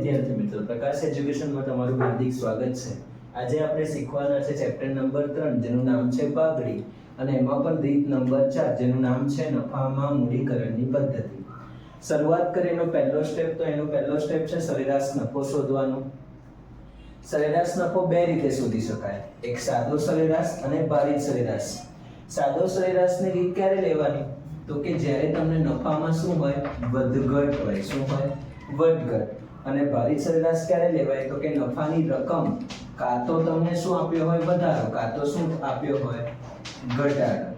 વિદ્યાર્થી મિત્રો, પ્રકાશ એજ્યુકેશનમાં તમારું હાર્દિક સ્વાગત છે. આજે આપણે શીખવાના છે ચેપ્ટર નંબર ત્રણ, જેનું નામ છે પાઘડી. અને એમાં પણ રીત નંબર ચાર, જેનું નામ છે નફામાં મૂડીકરણની પદ્ધતિ. શરૂઆત કરીએ પહેલો સ્ટેપ તો એનો પહેલો સ્ટેપ છે સરેરાશ નફો શોધવાનો. સરેરાશ નફો બે રીતે શોધી શકાય. એક સાદો સરેરાશ અને ભારિત સરેરાશ. સાદો સરેરાશની રીત ક્યારે લેવાની? તો કે જ્યારે તમને નફામાં શું હોય? વધઘટ હોય. શું હોય? વધઘટ. અને ભારી સરેરાશ ક્યારે લેવાય તો કે નફાની રકમ કાં તો તમને શું આપ્યો હોય વધારો, કાં તો શું આપ્યો હોય ઘટાડો.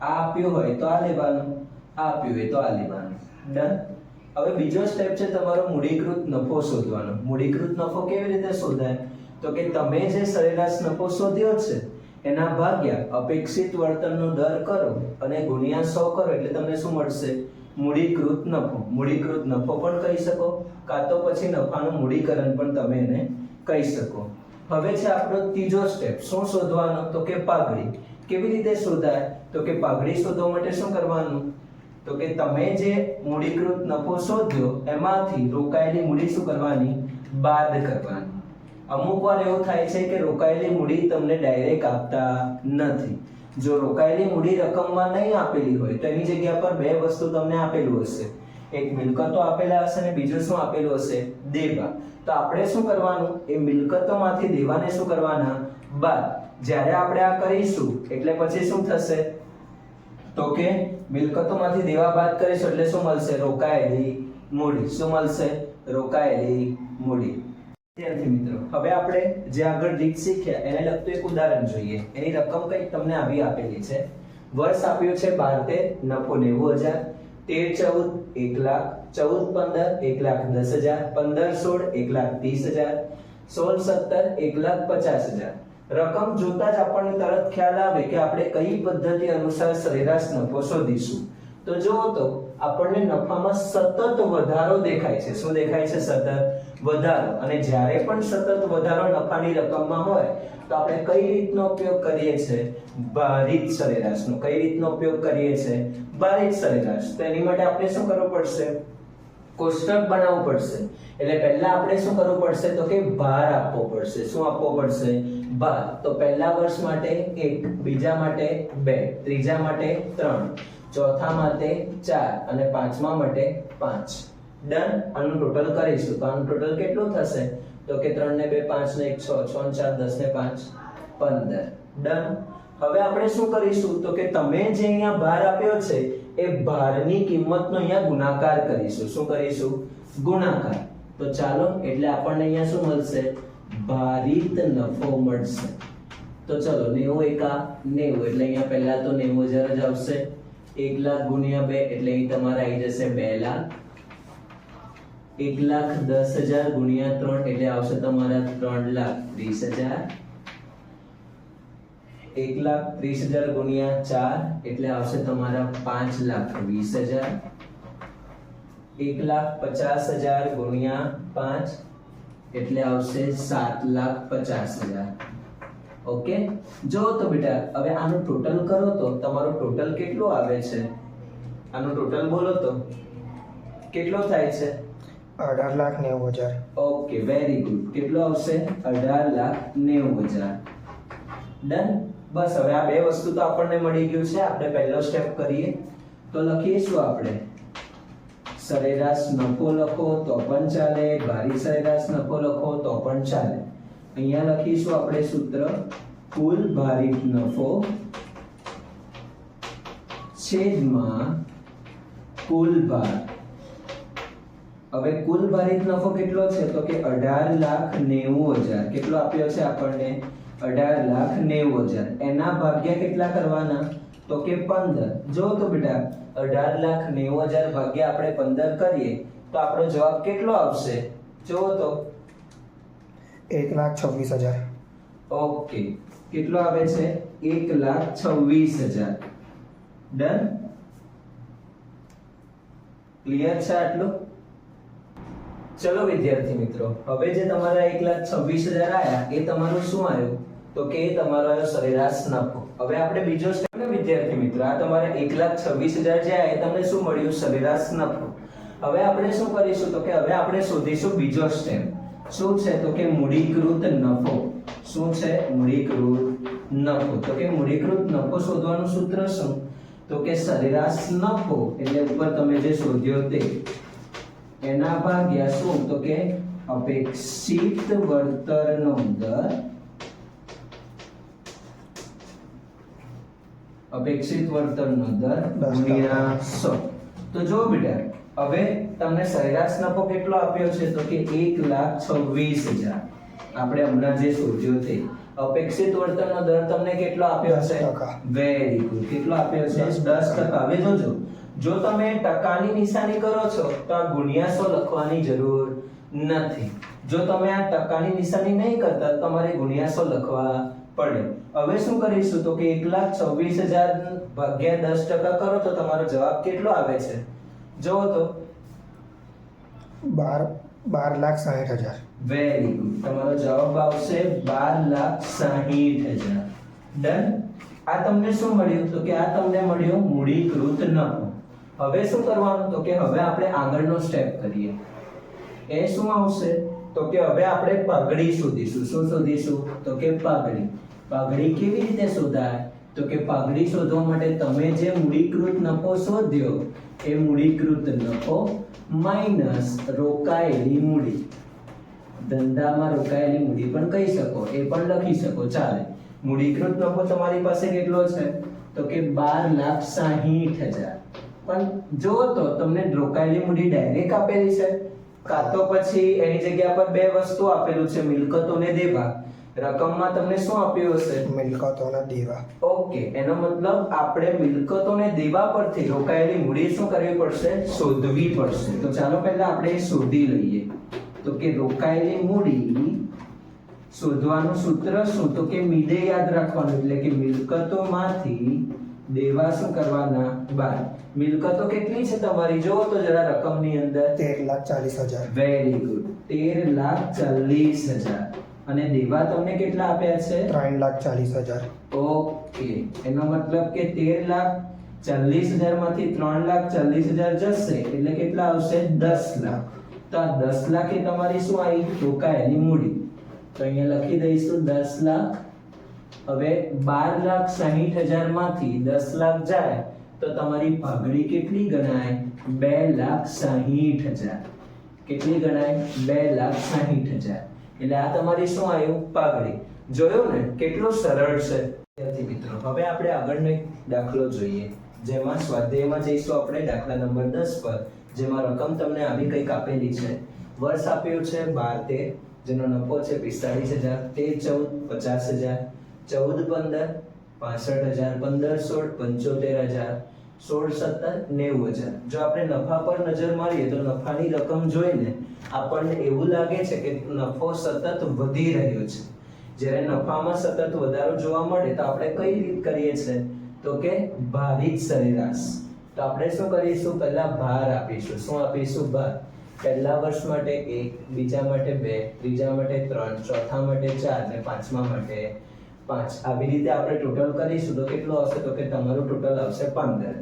આ આપ્યો હોય તો આ લેવાનું, આ આપ્યું હોય તો આ લેવાનું. ડન હવે બીજો સ્ટેપ છે તમારો મૂડીકૃત નફો શોધવાનો. મૂડીકૃત નફો કેવી રીતે શોધાય? તો કે તમે જે સરેરાશ નફો શોધ્યો છે, એના ભાગ્યા અપેક્ષિત વળતરનો દર કરો અને ગુણ્યા સો કરો એટલે તમને શું મળશે? મૂડીકૃત નફો. મૂડીકૃત નફો પણ કહી શકો, કાં તો પછી નફાનું મૂડીકરણ પણ તમે એને કહી શકો. હવે છે આપણો ત્રીજો સ્ટેપ શું શોધવાનો? તો કે પાઘડી. કેવી રીતે શોધાય? તો કે પાઘડી શોધવા માટે શું કરવાનું? તો કે તમે જે મૂડીકૃત નફો શોધ્યો, એમાંથી રોકાયેલી મૂડી શું કરવાની? બાદ કરવાની. અમુક વાર એવું થાય છે કે રોકાયેલી મૂડી તમને ડાયરેક્ટ આપતા નથી. જો રોકાયેલી મૂડી રકમમાં નહીં આપેલી હોય, તો એની જગ્યા પર બે વસ્તુ તમને આપેલું હશે. એક મિલકતો આપેલા હશે અને બીજું શું આપેલું હશે? દેવા. તો આપણે શું કરવાનું? એ મિલકતોમાંથી દેવાને શું કરવાના? બાદ. જ્યારે આપણે આ કરીશું, એટલે પછી શું થશે? તો કે મિલકતોમાંથી દેવા બાદ કરીશું, એટલે શું મળશે? રોકાયેલી મૂડી. શું મળશે? રોકાયેલી મૂડી. વિદ્યાર્થી મિત્રો, હવે આપણે જે આગળ રીત શીખ્યા, એને લગતું એક ઉદાહરણ જોઈએ. એની રકમ કંઈક તમને આવી આપેલી છે. વર્ષ આપ્યું છે બાર તેર, નફો નેવું હજાર, તેર, ચૌદ, એક લાખ, ચૌદ, પંદર, એક લાખ દસ હજાર, પંદર, સોળ, એક લાખ ત્રીસ હજાર, સોળ, સત્તર, એક લાખ પચાસ હજાર. રકમ જોતા જ આપણને તરત ખ્યાલ આવે કે આપણે કઈ પદ્ધતિ અનુસાર સરેરાશ નફો શોધીશું. તો જુઓ તો આપણને નફામાં સતત વધારો દેખાય છે. શું દેખાય છે? સતત વધારો. અને જ્યારે પણ સતત વધારો નફાની રકમમાં હોય, તો આપણે કઈ રીતનો ઉપયોગ કરીએ છીએ? ભારિત સરેરાશનો. કઈ રીતનો ઉપયોગ કરીએ છીએ? ભારિત સરેરાશ. તો એની માટે આપણે શું કરવું પડશે? કોષ્ટક બનાવવું પડશે. એટલે પહેલા આપણે શું કરવું પડશે? તો કે ભાર આપવો પડશે. શું આપવો પડશે? ભાર. તો પહેલા વર્ષ માટે એક, બીજા માટે બે, ત્રીજા માટે ત્રણ. ચોથા માટે ચાર અને પાંચમા માટે પાંચ. ડન આનું ટોટલ કરીશું. તો આનું ટોટલ કેટલું થશે? તો કે ત્રણ ને બે પાંચ ને એક, છ. છ ને ચાર દસ ને પાંચ. પંદર. ડન હવે આપણે શું કરીશું? તો કે તમે જે અહીંયા ભાર આપ્યો છે, એ ભારની કિંમતનો અહીંયા ગુણાકાર કરીશું. શું કરીશું? ગુણાકાર. તો ચાલો, એટલે આપણને અહીંયા શું મળશે? ભારિત નફો મળશે. તો ચલો, નેવું એકા નેવું. એટલે અહીંયા પહેલા તો નેવું હજાર જ આવશે. એક લાખ ગુણ્યા બે એટલે અહીં તમારે આવી જશે બે લાખ. એક લાખ દસ હજાર ગુણ્યા ત્રણ એટલે આવશે તમારા ત્રણ લાખ ત્રીસ હજાર. એક લાખ ત્રીસ હજાર ગુણ્યા ચાર એટલે આવશે તમારા પાંચ લાખ વીસ હજાર. એક લાખ પચાસ હજાર ગુણ્યા પાંચ એટલે આવશે સાત લાખ પચાસ હજાર. ઓકે? જો તો બેટા હવે આનું ટોટલ કરો તો તમારું ટોટલ કેટલું આવે છે? આનું ટોટલ બોલો તો. કેટલો થાય છે? અઢાર લાખ નેવું હજાર. ઓકે વેરી ગુડ કેટલો આવશે? અઢાર લાખ નેવું હજાર. ડન બસ હવે આ બે વસ્તુ તો આપણને મળી ગયું છે. આપણે પહેલો સ્ટેપ કરીએ. તો લખીએ શું આપણે. સરેરાશ નફો લખો તો પણ ચાલે ભારી સરેરાશ નફો લખો તો પણ ચાલે. અહીંયા લખીશું આપણે સૂત્ર, કુલ ભારિત નફો છેદમાં કુલ ભાર. હવે કુલ ભારિત નફો કેટલો છે? તો કે અઢાર લાખ નેવું હજાર. કેટલો આપ્યો છે આપણને? અઢાર લાખ નેવું હજાર. એના ભાગ્યા કેટલા કરવાના? તો કે પંદર. જો તો બેટા, અઢાર લાખ નેવું હજાર ભાગ્યા આપણે પંદર કરીએ, તો આપણો જવાબ કેટલો આવશે? જો તો એક લાખ છવ્વીસ હજાર. ઓકે. કેટલો આવે છે? એક લાખ છવ્વીસ હજાર. ડન? ક્લિયર છે આટલું? ચલો વિદ્યાર્થી મિત્રો, હવે જે તમારા એક લાખ છવ્વીસ હજાર આવ્યા એ તમારું શું આવ્યું? તો કે એ તમારો સરેરાશ નફો. હવે આપણે બીજો સ્ટેપ વિદ્યાર્થી મિત્રો, આ તમારે એક લાખ છવ્વીસ હજાર જે આવ્યા તમને શું મળ્યું? સરેરાશ નફો. હવે આપણે શું કરીશું? તો કે હવે આપણે શોધીશું બીજો સ્ટેપ શું છે? તો કે મૂડીકૃત નફો. શું છે? મૂડીકૃત નફો. તો કે મૂડીકૃત નફો શોધવાનું સૂત્ર શું? તો કે સરેરાશ નફો એટલે ઉપર તમે જે શોધ્યો તે એના ભાગ્યા શું? તો કે અપેક્ષિત વળતરનો દર અપેક્ષિત વળતરનો દર ગુણ્યા સો. તો જો બેટા હવે તમને સરેરાશ નફો કેટલો આપ્યો છે? તો કે એક લાખ છવ્વીસ હજાર. આપણે હમણાં જે શોધ્યો તે અપેક્ષિત વળતરનો દર તમને કેટલો આપ્યો હશે છે? વેરી ગુડ કેટલો આપ્યો છે? દસ ટકા. હવે જોજો. જો તમે ટકાની નિશાની કરો છો તો આ ગુણ્યા સો લખવાની જરૂર નથી. જો તમે આ ટકાની નિશાની નહીં કરતા તમારે ગુણ્યા સો લખવા પડે. હવે શું કરીશું? તો કે એક લાખ છવ્વીસ હજાર ભાગ્યા દસ ટકા કરો તો તમારો જવાબ કેટલો આવે છે? જુઓ તો બાર બાર લાખ સાહીઠ હજાર. વેરી ગુડ તમારો જવાબ આવશે બાર લાખ સાહીઠ હજાર. ડન આ તમને શું મળ્યું? તો કે આ તમને મળ્યો મૂડીકૃત નફો હવે શું કરવાનું? તો કે હવે આપણે આગળનો સ્ટેપ કરીએ. એ શું આવશે? તો કે હવે આપણે પાઘડી શોધીશું. શું શોધીશું? તો કે પાઘડી પાઘડી કેવી રીતે શોધાય? તો કે પાઘડી શોધવા માટે તમે જે મૂડીકૃત નફો શોધ્યો, એ મૂડીકૃત નફો માઇનસ રોકાયેલી મૂડી. ધંધામાં રોકાયેલી મૂડી પણ કહી શકો, એ પણ લખી શકો, ચાલે. મૂડીકૃત નફો તમારી પાસે કેટલો છે? તો કે બાર લાખ સાહીઠ હજાર. પણ જો તો તમને રોકાયેલી મૂડી ડાયરેક્ટ આપેલી છે, કાં તો પછી એની જગ્યા પર બે વસ્તુ આપેલું છે મિલકતો ને દેવા. રકમમાં તમને શું આપ્યું હશે? મિલકતોના દેવા. ઓકે એનો મતલબ આપણે મિલકતોને દેવા પરથી રોકાયેલી મૂડી શું કરવી પડશે? શોધવી પડશે. તો ચાલો પહેલા આપણે શોધી લઈએ. તો કે રોકાયેલી મૂડી શોધવાનું સૂત્ર શું? તો કે મીડે યાદ રાખવાનું એટલે કે મિલકતોમાંથી દેવા શું કરવાના બાર મિલકતો કેટલી છે તમારી? જો તો જરા રકમની અંદર. તેર લાખ ચાલીસ હજાર. વેરી ગુડ તેર લાખ ચાલીસ હજાર. અને દેવા તમને કેટલા આપ્યા છે? ત્રણ લાખ ચાલીસ હજાર. ઓકે. એનો મતલબ કે તેર લાખ ચાલીસ હજારમાંથી ત્રણ લાખ ચાલીસ હજાર જશે. એટલે કેટલા આવશે? દસ લાખ. તો આ દસ લાખ એ તમારી શું આવી? રોકાયેલી મૂડી. તો અહીંયા લખી દઈશું દસ લાખ. હવે બાર લાખ સાહીઠ હજારમાંથી દસ લાખ જાય. તો તમારી ભાગડી કેટલી ગણાય? બે લાખ સાહીઠ હજાર. કેટલી ગણાય? બે લાખ સાહીઠ હજાર. એટલે આ તમારી શું આવ્યું પાઘડી જોયો ને? કેટલો સરળ છે. વિદ્યાર્થી મિત્રો, હવે આપણે આગળનો એક દાખલો જોઈએ. જેમાં સ્વાધ્યાયમાં જઈશું આપણે દાખલા નંબર દસ પર, જેમાં રકમ તમને આવી કંઈક આપેલી છે. વર્ષ આપ્યું છે બાર તેર, જેનો નફો છે પિસ્તાળીસ હજાર તેર ચૌદ પચાસ હજાર, ચૌદ પંદર પાસઠ હજાર, પંદર સોળ પંચોતેર હજાર, સોળ સત્તર નેવું હજાર. જો આપણે નફા પર નજર મારીએ તો નફાની રકમ જોઈને આપણને એવું લાગે છે કે નફો સતત વધી રહ્યો છે. જ્યારે નફામાં સતત વધારો જોવા મળે તો આપણે કઈ રીત કરીએ છીએ તો કે ભારિત સરેરાશ. તો આપણે શું કરીશું? પહેલા ભાર આપીશું. શું આપીશું? ભાર. પહેલા વર્ષ માટે એક, બીજા માટે બે, ત્રીજા માટે ત્રણ, ચોથા માટે ચાર અને પાંચમા માટે પાંચ. આવી રીતે આપણે ટોટલ કરીશું. તો કેટલો આવશે? તો કે તમારું ટોટલ આવશે પંદર.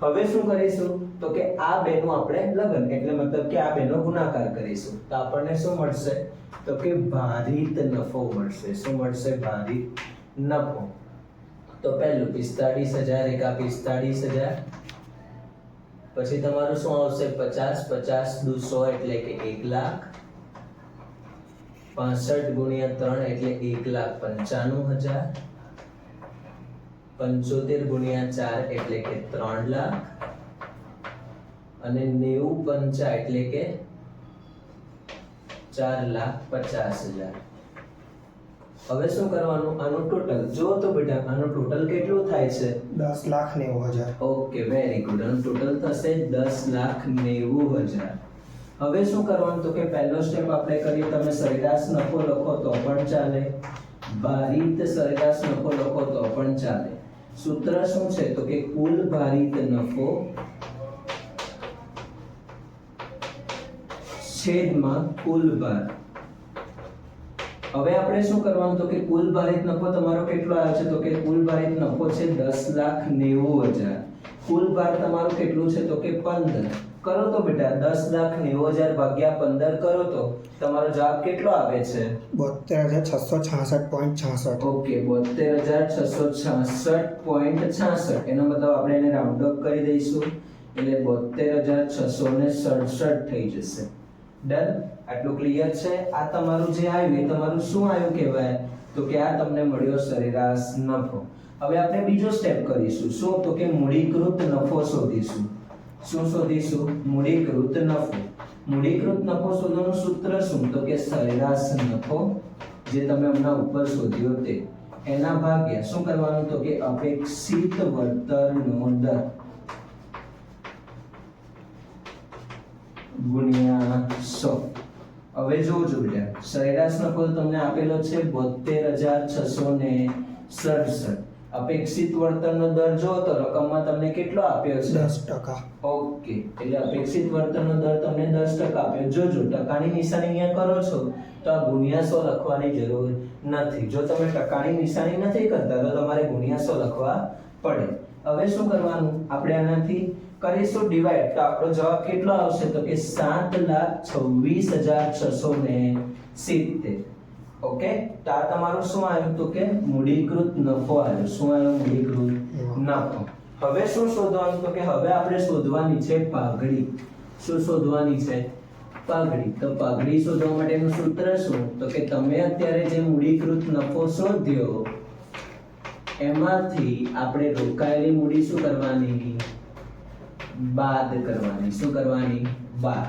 હવે શું કરીશું? તો કે આ બેનું આપણે લગન, એટલે મતલબ કે આ બેનો ગુણાકાર કરીશું. તો આપણને શું મળશે? તો કે ભારિત નફો મળશે. શું મળશે? ભારિત નફો. તો પહેલું, પિસ્તાળીસ હજાર એકા પિસ્તાળીસ હજાર. પછી તમારું શું આવશે? પચાસ પચાસ દુ સો એટલે કે એક લાખ. પાસઠ ગુણ્યા ત્રણ એટલે એક લાખ પંચાણું હજાર. પંચોતેર ગુણ્યા ચાર એટલે કે ત્રણ લાખ અને નેવું પંચા એટલે કે ચાર લાખ પચાસ હજાર. હવે શું કરવાનું? આનું ટોટલ જો તો બેટા આનું ટોટલ કેટલું થાય છે? દસ લાખ નેવું હજાર. ઓકે વેરી ગુડ આનું ટોટલ થશે દસ લાખ નેવું હજાર. હવે શું કરવાનું? તો કે પહેલો સ્ટેપ આપણે કરીએ તમે સરેરાશ નફો લખો તો પણ ચાલે. ભારિત સરેરાશ નફો લખો તો પણ ચાલે. સૂત્ર શું છે? તો કે કુલ ભારિત નફો છેદમાં કુલ ભાર. હવે આપણે શું કરવાનું? તો કે કુલ ભારિત નફો તમારો કેટલો આવ્યો છે? તો કે કુલ ભારિત નફો છે દસ લાખ નેવું હજાર. કુલ ભાર તમારું કેટલું છે? તો કે પંદર. કરો તો બેટા દસ લાખ નેવું હજાર ભાગ્યા પંદર કરો તો તમારો જવાબ કેટલો આવે છે? બોતેર હજાર છસો છાસઠ પોઈન્ટ છાસઠ. ઓકે બોતેર હજાર છસો છાસઠ પોઈન્ટ છાસઠ. એનો મતલબ આપણે એને રાઉન્ડ અપ કરી દઈશું. એટલે બોતેર હજાર છસો ને સડસઠ થઈ જશે. ડન આટલું ક્લિયર છે? આ તમારું જે આવ્યું એ તમારું શું આવ્યું કહેવાય? તો કે આ તમને મળ્યો સરેરાશ નફો. હવે આપણે બીજો સ્ટેપ કરીશું. શું? તો કે મૂડીકૃત નફો શોધીશું. શું શોધીશું મૂડીકૃત નફો. મૂડીકૃત નફો શોધવાનું સૂત્ર શું? તો કે સરેરાશ નફો જે તમે હમણાં ઉપર શોધ્યો તે. એના ભાગ્યા શું કરવાનું? તો કે અપેક્ષિત વળતરનો દર. ગુણ્યા સો. હવે જોજો બેટા સરેરાશ નફો તમને આપેલો છે બોતેર હજાર છસો ને સડસઠ. અપેક્ષિત વર્તનનો દર જો તો રકમમાં તમને કેટલો આપ્યો છે? દસ ટકા. ઓકે એટલે અપેક્ષિત વર્તનનો દર તમને દસ ટકા આપ્યો. જોજો ટકાની નિશાની અહીંયા કરો છો તો આ ગુણ્યા 100 લખવાની જરૂર નથી. જો તમે ટકાની નિશાની નથી કરતા તો તમારે ગુણ્યા 100 લખવા પડે. હવે શું કરવાનું? આપણે આનાથી કરીશું ડિવાઈડ તો આપણો જવાબ કેટલો આવશે? તો કે સાત લાખ છવ્વીસ હજાર છસો ને સિત્તેર. ઓકે? તો આ તમારું શું આવ્યું તો કે મૂડીકૃત નફો આવ્યો? શું આવ્યો મૂડીકૃત નફો? હવે શું શોધવાનું? તો કે હવે આપણે શોધવાની છે પાઘડી. શું શોધવાની છે? પાઘડી. તો પાઘડી શોધવા માટેનું સૂત્ર શું? તો કે તમે અત્યારે જે મૂડીકૃત નફો શોધ્યો એમાંથી આપણે રોકાયેલી મૂડી શું કરવાની? બાદ કરવાની. શું કરવાની? બાદ.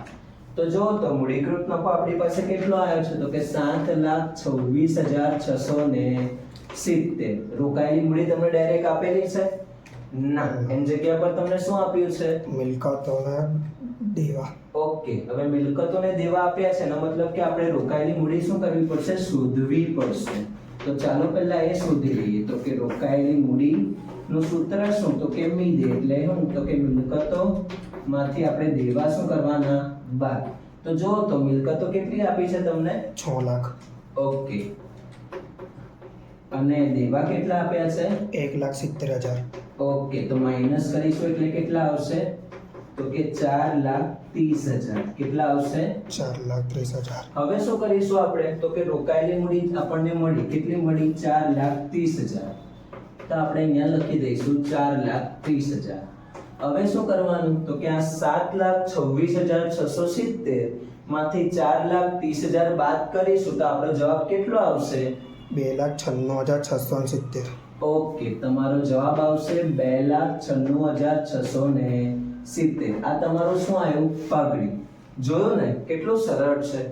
તો જો તો મૂડીકૃત નફો આપણી પાસે કેટલો આવ્યો છે? તો કે સાત લાખ છવ્વીસ હજાર છસો ને સિત્તેર. રોકાયેલી મૂડી તમને ડાયરેક્ટ આપેલી છે? ના. એની જગ્યા પર તમને શું આપ્યું છે? મિલકતોના દેવા. ઓકે. હવે મિલકતોને દેવા આપ્યા છે એનો મતલબ કે આપણે રોકાયેલી મૂડી શું કરવી પડશે? શોધવી પડશે. તો ચાલો પહેલા એ શોધી લઈએ. તો કે રોકાયેલી મૂડી નું સૂત્ર શું? તો કે મીદે એટલે શું તો કે મિલકતો માંથી આપણે દેવા શું કરવાના? બાદ તો જો તો મિલકતો કેટલી આપી છે તમને? છ લાખ. ઓકે. અને દેવા કેટલા આપ્યા છે? એક લાખ સિત્તેર હજાર. ઓકે તો માઇનસ કરીશું એટલે કેટલા આવશે? તો કે ચાર લાખ ત્રીસ હજાર. કેટલા આવશે? 4 લાખ ત્રીસ હજાર. હવે શું કરીશું આપણે? તો કે રોકાયેલી મૂડી આપણને મળી. કેટલી મળી? ચાર લાખ ત્રીસ હજાર. તો આપણે અહીંયા લખી દઈશું ચાર લાખ ત્રીસ હજાર. હવે શું કરવાનું? તો કે આ સાત લાખ છવ્વીસ હજાર છસો સિત્તેરમાંથી ચાર લાખ ત્રીસ હજાર બાદ કરીશું તો આપણો જવાબ કેટલો આવશે? બે લાખ છન્નું હજાર છસો સિત્તેર. ઓકે તમારો જવાબ આવશે બે લાખ છન્નું હજાર છસો ને સિત્તેર. આ તમારું શું આવ્યું? પાઘડી. જોયું ને? કેટલું સરળ છે.